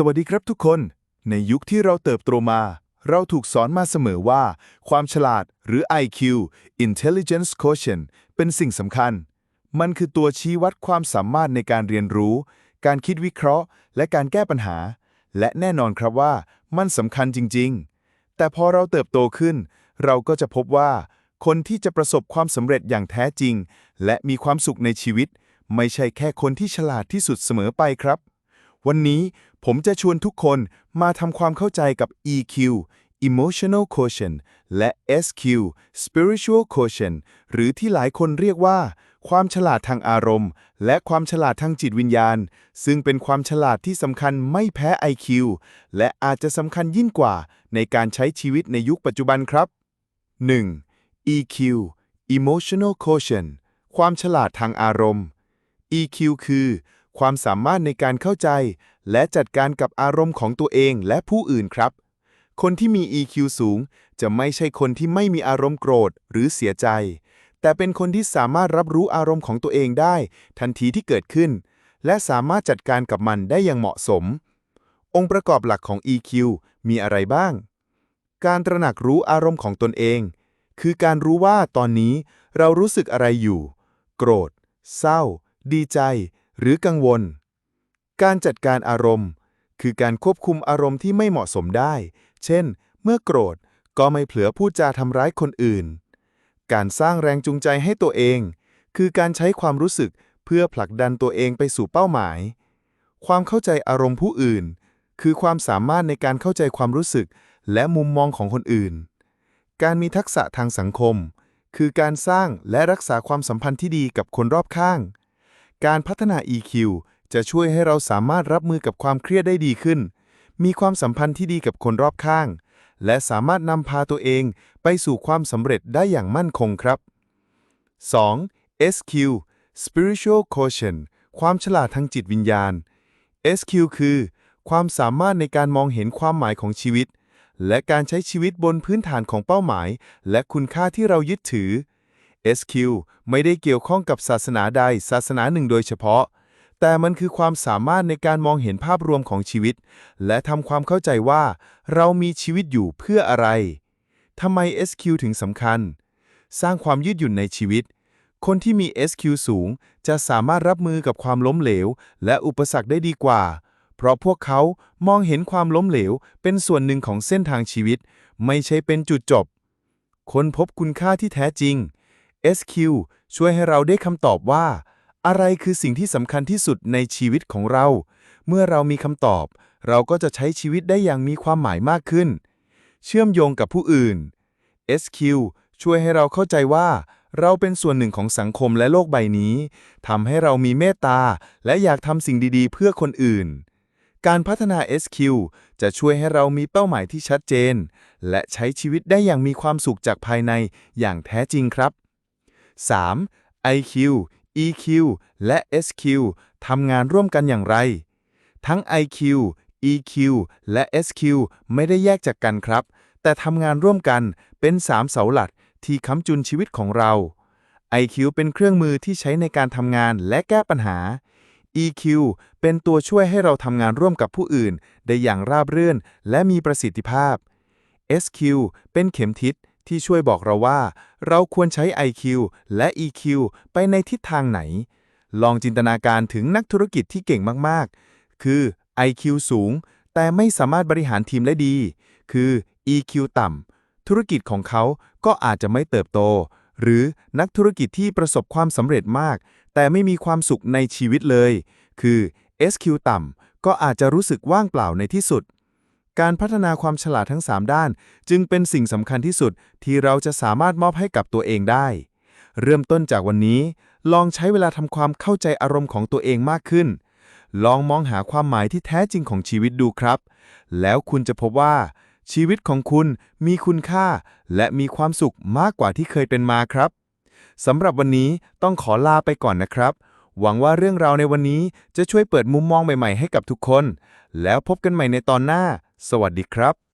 สวัสดีครับทุกคน ในยุคที่เราเติบโตมา เราถูกสอนมาเสมอว่า ความฉลาดหรือ IQ Intelligence Quotient เป็นสิ่งสำคัญ มันคือตัวชี้วัดความสามารถในการเรียนรู้ การคิดวิเคราะห์ และการแก้ปัญหา และแน่นอนครับว่ามันสำคัญจริง ๆ แต่พอเราเติบโตขึ้น เราก็จะพบว่า คนที่จะประสบความสำเร็จอย่างแท้จริง และมีความสุขในชีวิต ไม่ใช่แค่คนที่ฉลาดที่สุดเสมอไปครับ วันนี้ผมจะชวนทุกคนมาทำความเข้าใจกับ EQ Emotional Quotient และ SQ Spiritual Quotient หรือที่หลายคนเรียกว่า ความฉลาดทางอารมณ์ และความฉลาดทางจิตวิญญาณ ซึ่งเป็นความฉลาดที่สำคัญไม่แพ้ IQ และอาจจะสำคัญยิ่งกว่าในการใช้ชีวิตในยุคปัจจุบันครับ 1. EQ Emotional Quotient ความฉลาดทางอารมณ์ EQ คือ ความสามารถในการเข้าใจ และจัดการกับอารมณ์ของตัวเองและผู้อื่นครับ คนที่มี EQ สูง จะไม่ใช่คนที่ไม่มีอารมณ์โกรธหรือเสียใจ แต่เป็นคนที่สามารถรับรู้อารมณ์ของตัวเองได้ ทันทีที่เกิดขึ้น และสามารถจัดการกับมันได้อย่างเหมาะสม องค์ประกอบหลักของ EQ มีอะไรบ้าง การตระหนักรู้อารมณ์ของตนเอง คือการรู้ว่าตอนนี้เรารู้สึกอะไรอยู่ โกรธ เศร้า ดีใจ หรือกังวล การจัดการอารมณ์ คือการควบคุมอารมณ์ที่ไม่เหมาะสมได้ เช่น เมื่อโกรธก็ไม่เผลอพูดจาทำร้ายคนอื่น การสร้างแรงจูงใจให้ตัวเอง คือการใช้ความรู้สึกเพื่อผลักดันตัวเองไปสู่เป้าหมาย ความเข้าใจอารมณ์ผู้อื่น คือความสามารถในการเข้าใจความรู้สึกและมุมมองของคนอื่น การมีทักษะทางสังคม คือการสร้างและรักษาความสัมพันธ์ที่ดีกับคนรอบข้าง การพัฒนา EQ จะช่วยให้เราสามารถรับมือกับความเครียดได้ดีขึ้น มีความสัมพันธ์ที่ดีกับคนรอบข้าง และสามารถนำพาตัวเองไปสู่ความสำเร็จได้อย่างมั่นคงครับ 2. SQ Spiritual Quotient ความฉลาดทางจิตวิญญาณ SQ คือ ความสามารถในการมองเห็นความหมายของชีวิต และการใช้ชีวิตบนพื้นฐานของเป้าหมาย และคุณค่าที่เรายึดถือ SQ ไม่ได้เกี่ยวข้องกับศาสนาใดศาสนาหนึ่งโดยเฉพาะ แต่มันคือความสามารถในการมองเห็นภาพรวมของชีวิต และทำความเข้าใจว่า เรามีชีวิตอยู่เพื่ออะไรทำไม SQ ถึงสำคัญ สร้างความยืดหยุ่นในชีวิต คนที่มี SQ สูงจะสามารถรับมือกับความล้มเหลว และอุปสรรคได้ดีกว่า เพราะพวกเขามองเห็นความล้มเหลว เป็นส่วนหนึ่งของเส้นทางชีวิต ไม่ใช่เป็นจุดจบ คนพบคุณค่าที่แท้จริง SQ ช่วยให้เราได้คำตอบว่า อะไรคือสิ่งที่สำคัญที่สุดในชีวิตของเรา เมื่อเรามีคำตอบ เราก็จะใช้ชีวิตได้อย่างมีความหมายมากขึ้น เชื่อมโยงกับผู้อื่น SQ ช่วยให้เราเข้าใจว่า เราเป็นส่วนหนึ่งของสังคมและโลกใบนี้ทำให้เรามีเมตตา และอยากทำสิ่งดีๆ เพื่อคนอื่น การพัฒนา SQ จะช่วยให้เรามีเป้าหมายที่ชัดเจน และใช้ชีวิตได้อย่างมีความสุขจากภายในอย่างแท้จริงครับ 3. IQ EQ และ SQ ทำงานร่วมกันอย่างไร ทั้ง IQ EQ และ SQ ไม่ได้แยกจากกันครับ แต่ทำงานร่วมกันเป็น 3 เสาหลักที่ค้ำจุนชีวิตของเรา IQ เป็นเครื่องมือที่ใช้ในการทำงานและแก้ปัญหา EQ เป็นตัวช่วยให้เราทำงานร่วมกับผู้อื่น ได้อย่างราบรื่นและมีประสิทธิภาพ SQ เป็นเข็มทิศที่ช่วยบอกเราว่า เราควรใช้ IQ และ EQ ไปในทิศทางไหน ลองจินตนาการถึงนักธุรกิจที่เก่งมากๆ คือ IQ สูง แต่ไม่สามารถบริหารทีมได้ดี คือ EQ ต่ำ ธุรกิจของเขาก็อาจจะไม่เติบโต หรือนักธุรกิจที่ประสบความสำเร็จมาก แต่ไม่มีความสุขในชีวิตเลย คือ SQ ต่ำ ก็อาจจะรู้สึกว่างเปล่าในที่สุด การพัฒนาความฉลาดทั้ง 3 ด้าน จึงเป็นสิ่งสำคัญที่สุดที่เราจะสามารถมอบให้กับตัวเองได้ เริ่มต้นจากวันนี้ ลองใช้เวลาทำความเข้าใจอารมณ์ของตัวเองมากขึ้น ลองมองหาความหมายที่แท้จริงของชีวิตดูครับ แล้วคุณจะพบว่า ชีวิตของคุณมีคุณค่า และมีความสุขมากกว่าที่เคยเป็นมาครับสำหรับวันนี้ต้องขอลาไปก่อนนะครับ หวังว่าเรื่องราวในวันนี้จะช่วยเปิดมุมมองใหม่ๆให้กับทุกคน แล้วพบกันใหม่ในตอนหน้า สวัสดีครับ